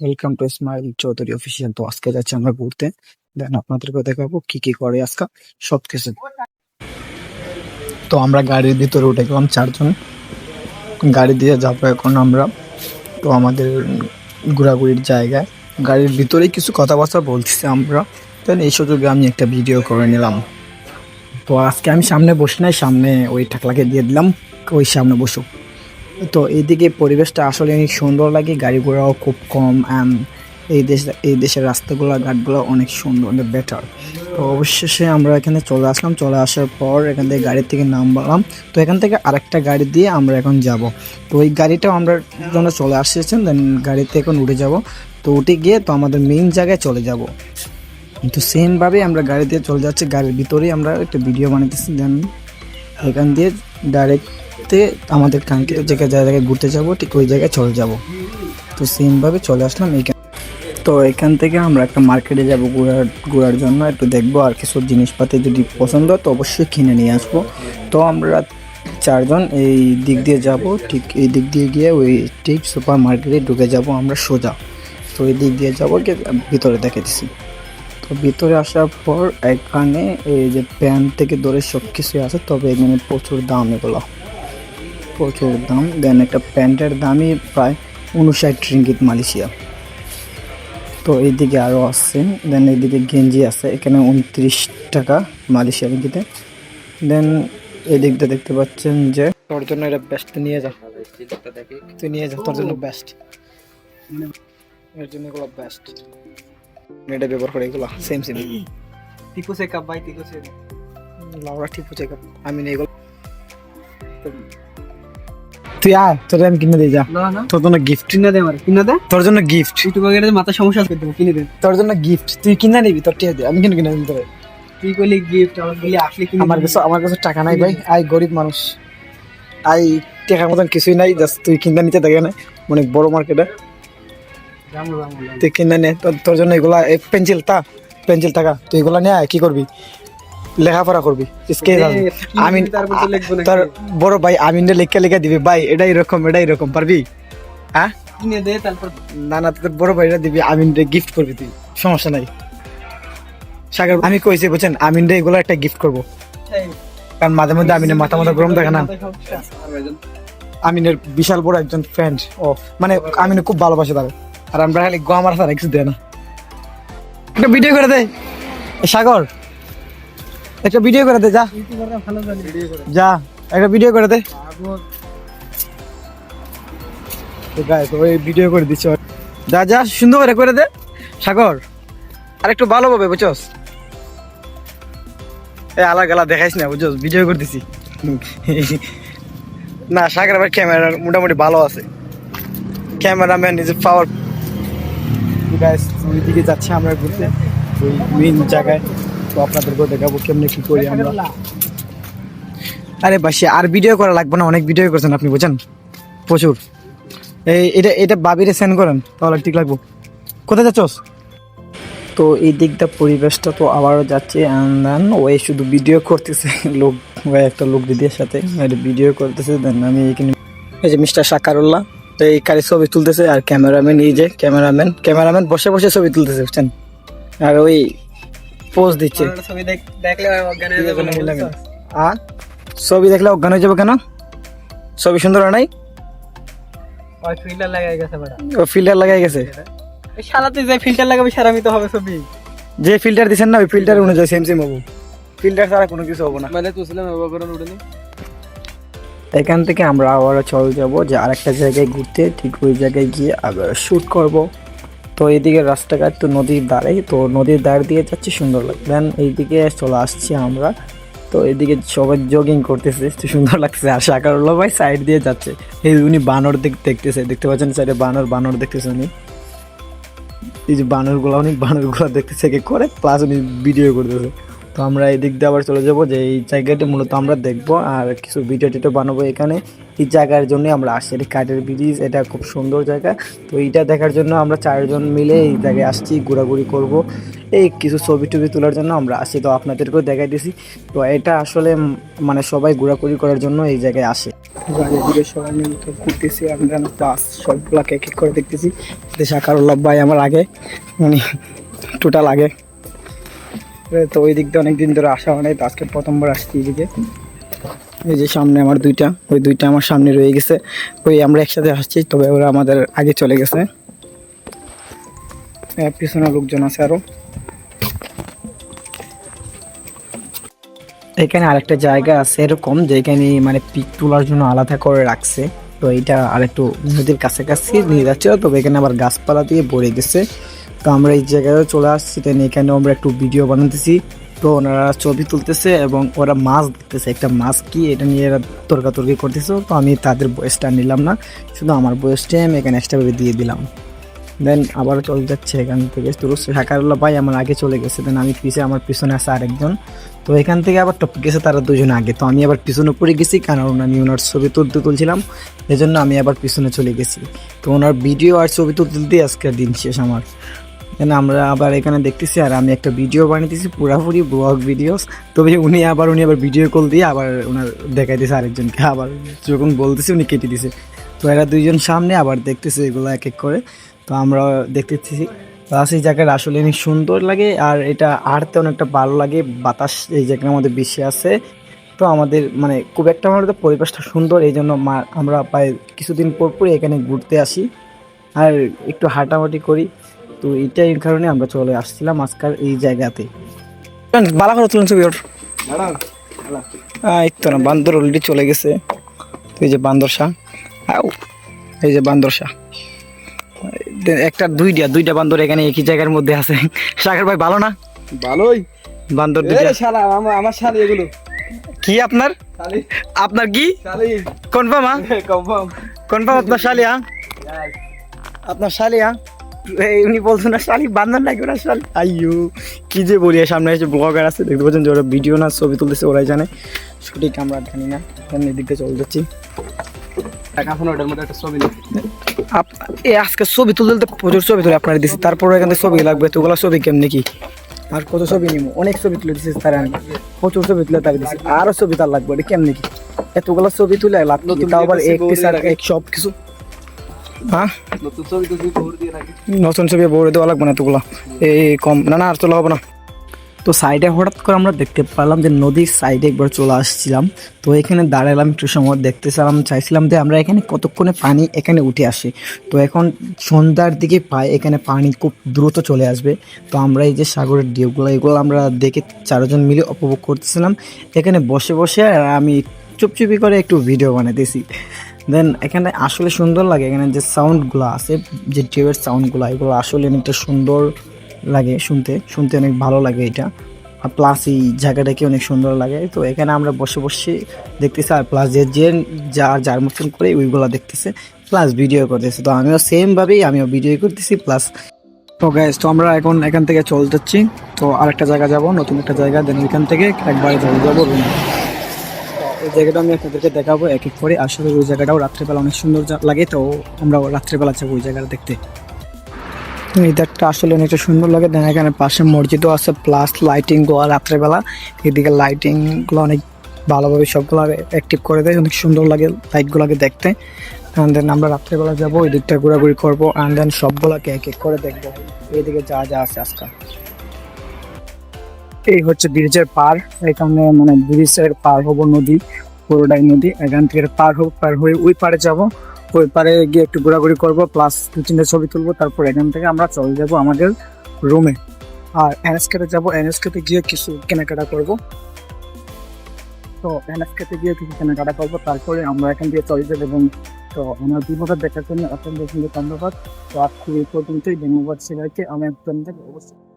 Welcome to Ismail Chowdhury official তো আজকে যাচ্ছি আমরা ঘুরতে। দেন আপনাদেরকে দেখাবো কি কি করে আজকে সব কিছু তো আমরা গাড়ির ভিতরে উঠে গেলাম চারজন। গাড়ি দিয়ে যাব এখন আমরা। তো আমাদের ঘোরাঘুরির জায়গায়। গাড়ির ভিতরেই কিছু কথাবার্তা বলতেছি আমরা। দেন এই সুযোগে আমি একটা ভিডিও করে নিলাম। তো আজকে আমি সামনে বসি নাই, সামনে ওই ঠাকলাকে দিয়ে দিলাম। ওই সামনে বসুক। তো এইদিকে পরিবেশটা আসলে অনেক সুন্দর লাগে গাড়ি ঘোড়াও খুব কম অ্যান্ড এই দেশ, এই দেশের রাস্তাগুলো, ঘাটগুলো অনেক সুন্দর, অনেক বেটার তো অবশেষে আমরা এখানে চলে আসলাম, চলে আসার পর এখান থেকে গাড়ি থেকে নামলাম। তো এখান থেকে আরেকটা গাড়ি দিয়ে আমরা এখন যাব। তো ওই গাড়িটাও আমরা জন্য চলে আসতেছেন দেন গাড়িতে এখন উঠে যাব। তো উঠে গিয়ে তো আমাদের মেইন জায়গায় চলে যাব। তো সেমভাবে আমরা গাড়ি দিয়ে চলে যাচ্ছি, গাড়ির ভিতরেই আমরা একটা ভিডিও বানাতেছি দেন এখান দিয়ে ডাইরেক্টে আমাদের কাঙ্ক্ষিত যে জায়গায় ঘুরতে যাব, ঠিক ওই জায়গায় চলে যাব। তো সেমভাবে চলে আসলাম এইখানে তো এখান থেকে আমরা একটা মার্কেটে যাব ঘোরার ঘোরার জন্য, একটু দেখব আর কিছু জিনিসপাতি যদি পছন্দ হয় তো অবশ্যই কিনে নিয়ে আসব। তো আমরা চারজন এই দিক দিয়ে যাব, ঠিক এই দিক দিয়ে গিয়ে ওই ঠিক সুপার মার্কেটে ঢুকে যাব আমরা সোজা। তো এই দিক দিয়ে যাব গিয়ে ভিতরে দেখে দিছি। তো ভিতরে আসার পর এখানে এই যে প্যান্ট থেকে ধরে সব কিছুই আছে, তবে এখানে প্রচুর দাম এগুলো। প্রচুর দাম দেন একটা প্যান্টের দামই প্রায় উনষাট রিঙ্গিত মালয়েশিয়া। তো এইদিকে আরও আছে দেন এইদিকে গেঞ্জি আছে এখানে উনত্রিশ টাকা মালয়েশিয়া রিঙ্গিতে। দেন এদিকটা দেখতে পাচ্ছেন যে তোর জন্য এটা বেস্ট নিয়ে যা। তুই নিয়ে যা তোর জন্য বেস্ট এর জন্য এগুলো বেস্ট এটা ব্যবহার করে এগুলো সেম সেম টিকো সে কাপ ভাই টিকো সে লাউরা ঠিক হচ্ছে আমি নেই এগুলো তুই আয় তোর আমি কিনে দিই যা। না না। তোর জন্য গিফট কিনে দে আমার কিনে দে। তোর জন্য গিফট তুই এটা মাথা সমস্যা করে দেবো কিনে দে। তোর জন্য গিফট তুই কিনে নিবি তোর টিয়া দে আমি কিনে কিনে দিই তোরে। তুই কইলি গিফট আমার বলি আসলে কিনে আমার কাছে আমার কাছে টাকা নাই ভাই আই গরিব মানুষ। আই টাকার মতন কিছুই নাই জাস্ট তুই কিনে নিতে থাকে না অনেক বড় মার্কেটে তুই কিনে নে তোর তোর জন্য এগুলা পেন্সিল তা পেন্সিল টাকা তুই এগুলা নিয়ে আয় কি করবি? লেখাপড়া করবি আমি তোর বড় ভাই আমিনে লেখা লেখা দিবি ভাই এটা এরকম এটা এরকম পারবি? হ্যাঁ? দে না না তোর বড় ভাইরা দিবি আমিন গিফট করবি তুই সমস্যা নাই। সাগর আমি কইছি বুঝছেন? আমিন রে এগুলো একটা গিফট করব। কারণ মাঝে মধ্যে আমিনের মাথা মাথা গরম থাকে না। আমিনের বিশাল বড় একজন ফ্রেন্ড ও মানে আমিনে খুব ভালোবাসে তাকে আর আমরা খালি গো আমার কিছু দেয় না। একটা ভিডিও করে দে। এ সাগর একটা ভিডিও করে দে, যা। যা, একটা ভিডিও করে দে। ওই ভিডিও করে দিচ্ছে। যা যা, সুন্দর করে করে দে, সাগর। আর একটু ভালোভাবে বুঝছস? এ আলা গালা দেখাইস না, বুঝছস? ভিডিও করে দিছি। না, সাগর আবার ক্যামেরা মোটামুটি ভালো আছে। ক্যামেরাম্যান ইজ পাওয়ার গাইস ওই দিকে যাচ্ছি আমরা ঘুরতে জায়গায়। তো আপনাদেরকেও দেখাবো কেমনে কি করি আমরা। আরে বাসি আর ভিডিও করা লাগবে না অনেক ভিডিও করছেন আপনি বুঝছেন? প্রচুর। এই এটা এটা বাবিরে সেন্ড করেন তাহলে ঠিক লাগবো। কোথায় যাচ্ছস? তো এই দিকটা পরিবেশটা তো আবারও যাচ্ছে অ্যান্ড দেন ওই শুধু ভিডিও করতেছে লোক ওই একটা লোক দিদির সাথে ভিডিও করতেছে দেন আমি এখানে এই যে মিস্টার সাকারুল্লাহ তো এই কারে ছবি তুলতেছে আর ক্যামেরাম্যান এই যে ক্যামেরাম্যান ক্যামেরাম্যান বসে বসে ছবি তুলতেছে বুঝছেন? আর ওই পোজ দিচ্ছে। ছবি দেখলে অজ্ঞান হয়ে যাবে আর? ছবি দেখলে অজ্ঞান হয়ে যাবে কেন? ছবি সুন্দর হয় নাই? ওই ফিল্টার লাগাই গেছে বড় ও ফিল্টার লাগাই গেছে? এই শালা তুই যে ফিল্টার লাগাবি সারামি তো হবে ছবি। যে ফিল্টার দিচ্ছেন না ওই ফিল্টার অনুযায়ী সেম সেম হব। ফিল্টার ছাড়া কোনো কিছু হব না। মানে তুই ব্যবহার উঠেনি এখান থেকে আমরা আবার চলে যাব যে আরেকটা জায়গায় ঘুরতে ঠিক ওই জায়গায় গিয়ে আবার শ্যুট করব। তো এইদিকে রাস্তাঘাট তো নদীর ধারে তো নদীর ধার দিয়ে যাচ্ছে, সুন্দর লাগে দেন এইদিকে চলে আসছি আমরা। তো এদিকে সবাই জগিং করতেছে সুন্দর লাগছে। আর সাকারুল্লাহ ভাই সাইড দিয়ে যাচ্ছে। এই উনি বানর দিক দেখতেছে, দেখতে পাচ্ছেন সাইডে বানর বানর দেখতেছে উনি? এই যে বানরগুলো, অনেক বানরগুলো দেখতেছে কে করে প্লাস উনি ভিডিও করতেছে। তো আমরা এই দিক দিয়ে আবার চলে যাব, যে এই জায়গাটি মূলত আমরা দেখব আর কিছু ভিডিও টিডিও বানাবো এখানে। এই জায়গার জন্য আমরা আসছি। এটা কাঠের ব্রিজ, এটা খুব সুন্দর জায়গা। তো এইটা দেখার জন্য আমরা চারজন মিলে এই জায়গায় আসছি, ঘোরাঘুরি করব। এই কিছু ছবি টবি তোলার জন্য আমরা আসছি। তো আপনাদেরকেও দেখাই দিছি। তো এটা আসলে মানে সবাই ঘোরাঘুরি করার জন্য এই জায়গায় আসে। সবাই মিলে ঘুরতেছি, আমরা বাস সবগুলাকে এক এক করে দেখতেছি। শাকারুল্লাহ ভাই আমার আগে মানে টোটাল আগে। তো ওই দিক দিয়ে অনেকদিন ধরে আসা হয় তো আজকে প্রথমবার আসছি এদিকে। এই যে সামনে আমার দুইটা, ওই দুইটা আমার সামনে রয়ে গেছে। ওই আমরা একসাথে আসছি, তবে ওরা আমাদের আগে চলে গেছে। পিছনে লোকজন আছে আরও। এখানে আরেকটা জায়গা আছে এরকম, যেখানে মানে পিক তোলার জন্য আলাদা করে রাখছে। তো এটা আরেকটু নদীর কাছাকাছি নিয়ে যাচ্ছে তবে এখানে আবার গাছপালা দিয়ে ভরে গেছে। তো আমরা এই জায়গায় চলে আসছি। তাই এখানে আমরা একটু ভিডিও বানাতেছি। তো ওনারা ছবি তুলতেছে এবং ওরা মাছ দেখতেছে একটা মাছ কি? এটা নিয়ে এরা তর্কাতর্কি করতেছে। তো আমি তাদের বয়সটা নিলাম না। শুধু আমার বয়সটা আমি এখানে এক্সট্রাভাবে দিয়ে দিলাম। দেন আবার চলে যাচ্ছে এখান থেকে। তো শাকারুল্লাহ ভাই আমার আগে চলে গেছে। দেন আমি পিছে, আমার পিছনে আছে আরেকজন। তো এখান থেকে আবার টপ গেছে তারা দুজন আগে। তো আমি আবার পিছনে পড়ে গেছি কারণ আমি ওনার ছবি তুলতে তুলছিলাম। এই জন্য আমি আবার পিছনে চলে গেছি। তো ওনার ভিডিও আর ছবি তুলতে আজকের দিন শেষ আমার। দেন আমরা আবার এখানে দেখতেছি, আর আমি একটা ভিডিও বানিয়েছি পুরাপুরি ব্লগ ভিডিওস তবে উনি আবার উনি আবার ভিডিও কল দিয়ে আবার ওনার দেখাইতেছে আরেকজনকে, আবার যখন বলতেছে উনি কেটে দিছে। তো এরা দুইজন সামনে আবার দেখতেছে এগুলো এক এক করে। তো আমরা দেখতেছি প্লাস এই জায়গাটা আসলে অনেক সুন্দর লাগে, আর এটা আড়তে অনেকটা ভালো লাগে, বাতাস এই জায়গার মধ্যে বেশি আছে। তো আমাদের মানে খুব একটা আমাদের পরিবেশটা সুন্দর এই জন্য আমরা প্রায় কিছুদিন পর পর এখানে ঘুরতে আসি। আর একটু হাঁটাহাঁটি করি। তো এইটাই কারণে আমরা চলে আসছিলাম আজকাল এই জায়গাতে। বালা করে তুলুন ছবি ওর। এই তো না বান্দর অলরেডি চলে গেছে। এই যে বান্দর শাহ। আউ, এই যে বান্দর শাহ। একটা দুইটা দুইটা বান্দর এখানে একই জায়গার মধ্যে আছে। সাগর ভাই ভালো না? ভালোই। বান্দর দুইটা। শালা আমার আমার শালি এগুলো। কি আপনার? শালি। আপনার কি? শালি। কনফার্ম হ্যাঁ কনফার্ম। কনফার্ম আপনার শালি হ্যাঁ। আপনার শালি এই না শালি বান্দর নাকি ওরা শালি? আইয়ো কি যে বলি সামনে এসে ব্লগার আছে দেখতে পাচ্ছেন যে ওরা ভিডিও না ছবি তুলতেছে ওরাই জানে। সঠিক আমরা জানি না আমি এদিকে চলে যাচ্ছি। আজকে ছবি তুলতে তুলতে প্রচুর ছবি তুলে আপনারা দিচ্ছি তারপরে এখান থেকে ছবি লাগবে তো ওগুলো ছবি কেমনি কি? আর কত ছবি নিব অনেক ছবি তুলে দিচ্ছি তার আমি। প্রচুর ছবি তুলে তার দিচ্ছি আরও ছবি তার লাগবে এটা কেমনি কি? এতগুলো ছবি তুলে লাভ কি? তাও আবার এক পিস আর এক সব কিছু হ্যাঁ? নতুন ছবি বড় দেওয়া লাগবে না এতগুলো এই কম না না আর তোলা হবে না। তো সাইডে হঠাৎ করে আমরা দেখতে পেলাম যে নদীর সাইডে একবার চলে আসছিলাম। তো এখানে দাঁড়ালাম একটু সময় দেখতেছিলাম চাইছিলাম যে আমরা এখানে কতক্ষণে পানি এখানে উঠে আসে। তো এখন সন্ধ্যার দিকে পাই এখানে পানি খুব দ্রুত চলে আসবে। তো আমরা এই যে সাগরের ঢেউগুলো এগুলো আমরা দেখে চারজন মিলে উপভোগ করতেছিলাম। এখানে বসে বসে আর আমি চুপচুপি করে একটু ভিডিও বানাইতেছি। দেন এখানে আসলে সুন্দর লাগে। এখানে যে সাউন্ডগুলো আছে, যে ঢেউয়ের সাউন্ডগুলো এগুলো আসলে অনেকটা সুন্দর লাগে শুনতে। শুনতে অনেক ভালো লাগে এটা। আর প্লাস এই জায়গাটাকে অনেক সুন্দর লাগে। তো এখানে আমরা বসে বসে দেখতেছি, আর প্লাস যে যে যার যার মতন করে ওইগুলো দেখতেছে প্লাস ভিডিও করতেছে। তো আমিও সেমভাবেই আমিও ভিডিও করতেছি প্লাস তো গাইজ তো আমরা এখন এখান থেকে চলে যাচ্ছি। তো আরেকটা জায়গা যাব, নতুন একটা জায়গা দেন ওইখান থেকে একবারে চলে যাব ওই জায়গাটা আমি আপনাদেরকে দেখাবো এক এক করে। আসলে ওই জায়গাটাও রাত্রেবেলা অনেক সুন্দর লাগে। তো আমরা রাত্রেবেলা যাব ওই জায়গাটা দেখতে। এই দেখটা আসলে অনেকটা সুন্দর লাগে। দেন এখানে পাশে মসজিদও আছে প্লাস লাইটিংগুলো রাত্রেবেলা। এদিকে লাইটিংগুলো অনেক ভালোভাবে সবগুলো অ্যাক্টিভ করে দেয়। অনেক সুন্দর লাগে লাইটগুলোকে দেখতে। অ্যান্ড দেন আমরা রাত্রেবেলা যাব, ওই দিকটা ঘোরাঘুরি করব। অ্যান্ড দেন সবগুলোকে এক এক করে দেখব। এইদিকে যা যা আছে আজকাল। এই হচ্ছে ব্রিজের পার, এখানে মানে ব্রিজের পার হব নদী, পুরোটাই নদী, এখান থেকে পার হোক পার হয়ে ওই পারে যাব। ওই পারে গিয়ে একটু ঘোরাঘুরি করব প্লাস দু তিনটে ছবি তুলবো, তারপর এখান থেকে আমরা চলে যাব আমাদের রুমে আর এনএসকেতে যাব এনএসকেতে গিয়ে কিছু কেনাকাটা করব। তো এনএসকেতে গিয়ে কিছু কেনাকাটা করব, তারপরে আমরা এখান থেকে চলে যাব এবং তো আমার বিপদের দেখার জন্য অত্যন্ত ধন্যবাদ। তো আজকে এই পর্যন্তই, ধন্যবাদ সবাইকে। আমি অবশ্যই